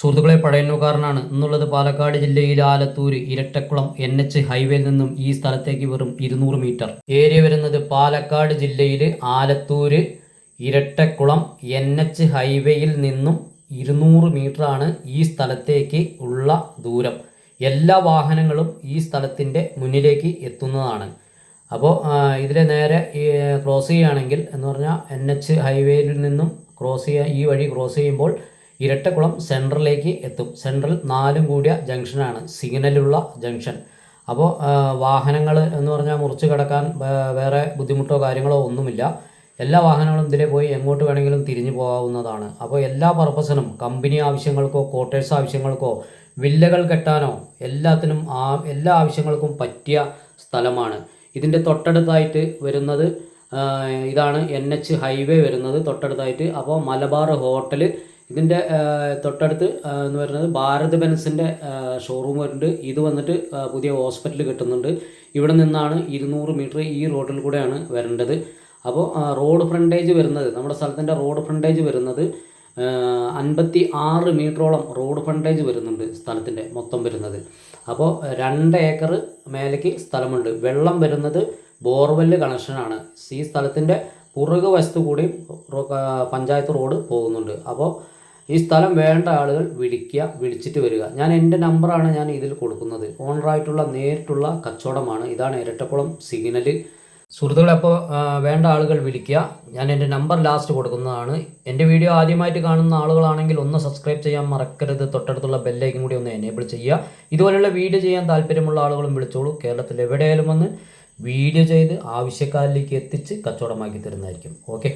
സുഹൃത്തുക്കളെ പഴയന്നൂക്കാരനാണ് എന്നുള്ളത് പാലക്കാട് ജില്ലയിലെ ആലത്തൂർ ഇരട്ടക്കുളം എൻ എച്ച് ഹൈവേയിൽ നിന്നും ഈ സ്ഥലത്തേക്ക് വെറും ഇരുന്നൂറ് മീറ്റർ. ഏരിയ വരുന്നത് പാലക്കാട് ജില്ലയിൽ ആലത്തൂർ ഇരട്ടക്കുളം എൻ എച്ച് ഹൈവേയിൽ നിന്നും ഇരുന്നൂറ് മീറ്ററാണ് ഈ സ്ഥലത്തേക്ക് ഉള്ള ദൂരം. എല്ലാ വാഹനങ്ങളും ഈ സ്ഥലത്തിന്റെ മുന്നിലേക്ക് എത്തുന്നതാണ്. അപ്പോൾ ഇതിലെ നേരെ ക്രോസ് ചെയ്യുകയാണെങ്കിൽ എന്ന് പറഞ്ഞാൽ എൻ എച്ച് ഹൈവേയിൽ നിന്നും ക്രോസ് ചെയ്യുക ഈ വഴി ക്രോസ് ചെയ്യുമ്പോൾ ഇരട്ടക്കുളം സെൻട്രലിലേക്ക് എത്തും. സെൻട്രൽ നാലും കൂടിയ ജംഗ്ഷനാണ് സിഗ്നലുള്ള ജംഗ്ഷൻ. അപ്പോൾ വാഹനങ്ങൾ എന്ന് പറഞ്ഞാൽ മുറിച്ച് കിടക്കാൻ വേറെ ബുദ്ധിമുട്ടോ കാര്യങ്ങളോ ഒന്നുമില്ല. എല്ലാ വാഹനങ്ങളും ഇതിലെ പോയി എങ്ങോട്ട് വേണമെങ്കിലും തിരിഞ്ഞു പോകാവുന്നതാണ്. അപ്പോൾ എല്ലാ പർപ്പസിനും കമ്പനി ആവശ്യങ്ങൾക്കോ ക്വാർട്ടേഴ്സ് ആവശ്യങ്ങൾക്കോ വില്ലകൾ കെട്ടാനോ എല്ലാത്തിനും ആ എല്ലാ ആവശ്യങ്ങൾക്കും പറ്റിയ സ്ഥലമാണ്. ഇതിന്റെ തൊട്ടടുത്തായിട്ട് വരുന്നത് ഇതാണ് എൻ എച്ച് ഹൈവേ വരുന്നത് തൊട്ടടുത്തായിട്ട്. അപ്പോൾ മലബാർ ഹോട്ടൽ ഇതിന്റെ തൊട്ടടുത്ത് എന്ന് പറയുന്നത് ഭാരത് ബെൻസിന്റെ ഷോറൂം വരുന്നുണ്ട് ഇത് വന്നിട്ട് പുതിയ ഹോസ്പിറ്റൽ കിട്ടുന്നുണ്ട്. ഇവിടെ നിന്നാണ് ഇരുന്നൂറ് മീറ്റർ ഈ റോഡിൽ കൂടെയാണ് വരേണ്ടത്. അപ്പോൾ റോഡ് ഫ്രണ്ടേജ് വരുന്നത് നമ്മുടെ സ്ഥലത്തിന്റെ റോഡ് ഫ്രണ്ടേജ് വരുന്നത് അൻപത്തി ആറ് മീറ്ററോളം റോഡ് ഫ്രണ്ടേജ് വരുന്നുണ്ട് സ്ഥലത്തിന്റെ മൊത്തം വരുന്നത്. അപ്പോൾ രണ്ട് ഏക്കർ മേലേക്ക് സ്ഥലമുണ്ട്. വെള്ളം വരുന്നത് ബോർവെൽ കണക്ഷനാണ്. ഈ സ്ഥലത്തിന്റെ പുറകു വശത്തു കൂടി പഞ്ചായത്ത് റോഡ് പോകുന്നുണ്ട്. അപ്പോൾ ഈ സ്ഥലം വേണ്ട ആളുകൾ വിളിക്കുക വിളിച്ചിട്ട് വരിക. ഞാൻ എന്റെ നമ്പറാണ് ഞാൻ ഇതിൽ കൊടുക്കുന്നത്. ഓണറായിട്ടുള്ള നേരിട്ടുള്ള കച്ചവടമാണ്. ഇതാണ് ഇരട്ടക്കുളം സിഗ്നൽ സുഹൃത്തുക്കളെ അപ്പോൾ വേണ്ട ആളുകൾ വിളിക്കുക. ഞാൻ എന്റെ നമ്പർ ലാസ്റ്റ് കൊടുക്കുന്നതാണ്. എന്റെ വീഡിയോ ആദ്യമായിട്ട് കാണുന്ന ആളുകളാണെങ്കിൽ ഒന്ന് സബ്സ്ക്രൈബ് ചെയ്യാൻ മറക്കരുത്. തൊട്ടടുത്തുള്ള ബെല്ലൈക്കും കൂടി ഒന്ന് എനേബിൾ ചെയ്യുക. ഇതുപോലെയുള്ള വീഡിയോ ചെയ്യാൻ താല്പര്യമുള്ള ആളുകളും വിളിച്ചോളൂ. കേരളത്തിൽ എവിടെയായാലും വന്ന് വീഡിയോ ചെയ്ത് ആവശ്യക്കാരിലേക്ക് എത്തിച്ച് കച്ചവടമാക്കി തരുന്നതായിരിക്കും. ഓക്കെ